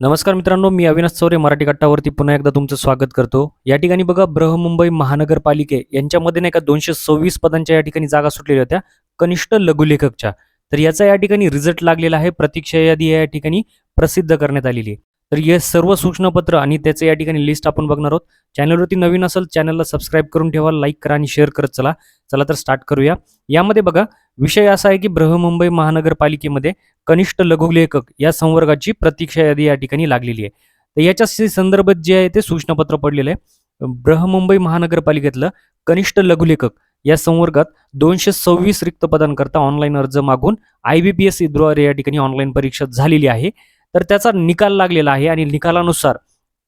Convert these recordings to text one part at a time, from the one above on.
नमस्कार मित्रांनो मी अविनाश चौरे मराठी कट्टावरती पुन्हा एकदा तुमचं स्वागत करतो. या ठिकाणी बघा बृहमुंबई महानगरपालिके यांच्यामध्ये नाही का दोनशे सव्वीस पदांच्या या ठिकाणी जागा सुटलेल्या होत्या कनिष्ठ लघुलेखकच्या. तर याचा या ठिकाणी रिझल्ट लागलेला आहे प्रतीक्षा यादी या ठिकाणी प्रसिद्ध करण्यात आलेली आहे. तर हे सर्व सूचनापत्र आणि त्याचं या ठिकाणी लिस्ट आपण बघणार आहोत. चॅनलवरती नवीन असेल चॅनलला सबस्क्राईब करून ठेवा लाईक करा आणि शेअर करत चला. चला तर स्टार्ट करूया. यामध्ये बघा विषय असा आहे की बृहमुंबई महानगरपालिकेमध्ये कनिष्ठ लघुलेखक या संवर्गाची प्रतीक्षा यादी या ठिकाणी लागलेली आहे. तर याच्या संदर्भात जे आहे ते सूचनापत्र पडलेलं आहे. बृहमुंबई महानगरपालिकेतलं कनिष्ठ लघुलेखक या संवर्गात दोनशे सव्वीस रिक्त पदांकरता ऑनलाईन अर्ज मागून आय बी पी एसद्वारे या ठिकाणी ऑनलाईन परीक्षा झालेली आहे. तर त्याचा निकाल लागलेला आहे आणि निकालानुसार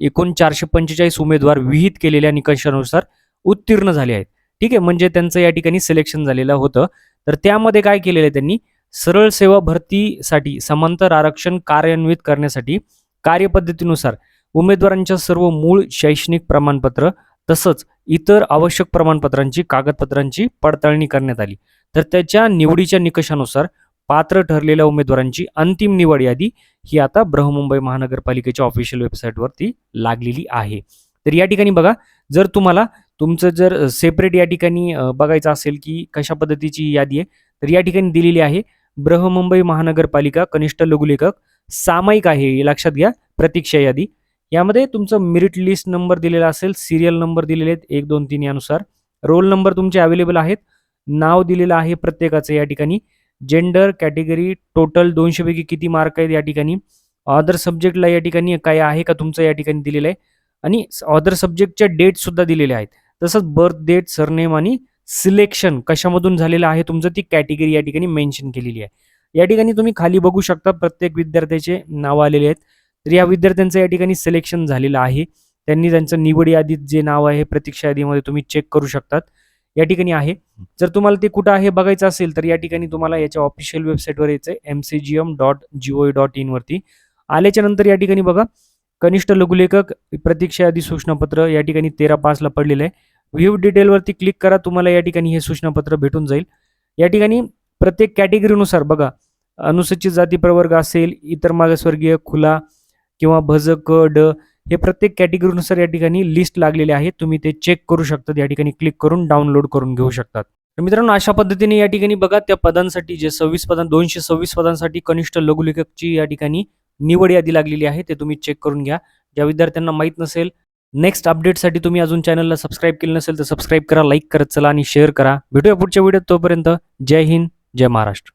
एकूण चारशे पंचेचाळीस उमेदवार विहित केलेल्या निकषानुसार उत्तीर्ण झाले आहेत. ठीक आहे? म्हणजे त्यांचं या ठिकाणी सिलेक्शन झालेलं होतं. तर त्यामध्ये काय केलेलं आहे त्यांनी? सरळ सेवा भरतीसाठी समांतर आरक्षण कार्यान्वित करण्यासाठी कार्यपद्धतीनुसार उमेदवारांच्या सर्व मूळ शैक्षणिक प्रमाणपत्र तसंच इतर आवश्यक प्रमाणपत्रांची कागदपत्रांची पडताळणी करण्यात आली. तर त्याच्या निवडीच्या निकषानुसार पात्र ठरलेल्या उमेदवारांची अंतिम निवड यादी ही आता बृहमुंबई महानगरपालिकेच्या ऑफिशियल वेबसाईटवरती लागलेली आहे. तर या ठिकाणी बघा जर तुम्हाला तुमचं जर सेपरेट या ठिकाणी बघायचं असेल की कशा पद्धतीची यादी आहे तर या ठिकाणी दिलेली आहे बृहमुंबई महानगरपालिका कनिष्ठ लघुलेखक सामायिक आहे हे लक्षात घ्या प्रतीक्षा यादी. यामध्ये तुमचं मेरिट लिस्ट नंबर दिलेला असेल सिरियल नंबर दिलेले आहेत एक दोन तीन यानुसार. रोल नंबर तुमचे अवेलेबल आहेत नाव दिलेलं आहे प्रत्येकाचं या ठिकाणी. जेंडर कॅटेगरी टोटल दोनशेपैकी किती मार्क आहेत या ठिकाणी? अदर सब्जेक्टला या ठिकाणी काय आहे का तुमचं या ठिकाणी दिलेलं आहे? आणि अदर सब्जेक्टच्या डेटसुद्धा दिलेल्या आहेत. तसंच बर्थ डेट सरनेम आणि सिलेक्शन कशामधून झालेलं आहे तुमचं ती कॅटेगरी या ठिकाणी मेन्शन केलेली आहे. या ठिकाणी तुम्ही खाली बघू शकता प्रत्येक विद्यार्थ्याचे नावं आलेले आहेत. तर या विद्यार्थ्यांचं या ठिकाणी सिलेक्शन झालेलं आहे. त्यांनी त्यांचं निवड यादीत जे नाव आहे प्रतीक्षा यादीमध्ये तुम्ही चेक करू शकतात. या ठिकाणी आहे. जर तुम्हाला ते कुठं आहे बघायचं असेल तर या ठिकाणी तुम्हाला याच्या ऑफिशियल वेबसाईटवर यायचं आहे M C G M dot G O dot इनवरती आल्याच्यानंतर या ठिकाणी बघा कनिष्ठ लघुलेखक प्रतीक्षा यादी सूचनापत्र या ठिकाणी तेरा पाचला पडलेलं आहे. व्ह्यू डिटेलवरती क्लिक करा तुम्हाला या ठिकाणी हे सूचनापत्र भेटून जाईल. या ठिकाणी प्रत्येक कॅटेगरीनुसार बघा अनुसूचित जाती प्रवर्ग असेल इतर मागासवर्गीय खुला किंवा भज क ड हे प्रत्येक कॅटेगरीनुसार या ठिकाणी लिस्ट लागलेले आहे. तुम्ही ते चेक करू शकतात. या ठिकाणी क्लिक करून डाउनलोड करून घेऊ शकतात. तर मित्रांनो अशा पद्धतीने या ठिकाणी बघा त्या पदांसाठी जे सव्वीस पदां दोनशे सव्वीस पदांसाठी कनिष्ठ लघुलेखकची या ठिकाणी निवड यादी लागलेली आहे. ते तुम्ही चेक करून घ्या. ज्या विद्यार्थ्यांना माहीत नसेल नेक्स्ट अपडेटसाठी तुम्ही अजून चॅनलला सबस्क्राईब केलं नसेल तर सबस्क्राईब करा लाईक करत चला आणि शेअर करा. भेटूया पुढच्या व्हिडिओत तोपर्यंत. जय हिंद जय महाराष्ट्र.